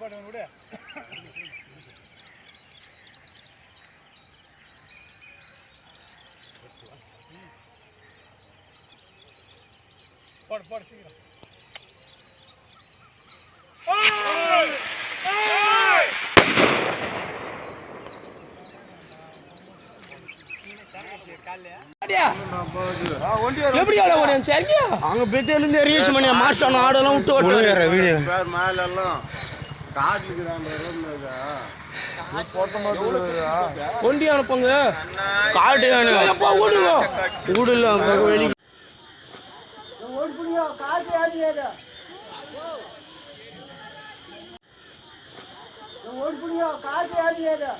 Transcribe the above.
நிப்பாடுவேன் கூட. போடு போடு சீக்கிரம். எப்படி ஆட அங்க பெத்தியிலிருந்து ரீச் பண்ணி மாஸ்டர் ஆடெல்லாம் விட்டு ஓட்டுறாரு. வீடு. மேலெல்லாம் காட்டுக்கு ஒண்டி அனுப்புங்க. காட்டு எப்பா ஓடுங்க? வீடுல வெளி ஓடி புடிங்க காசு ஆடியாரு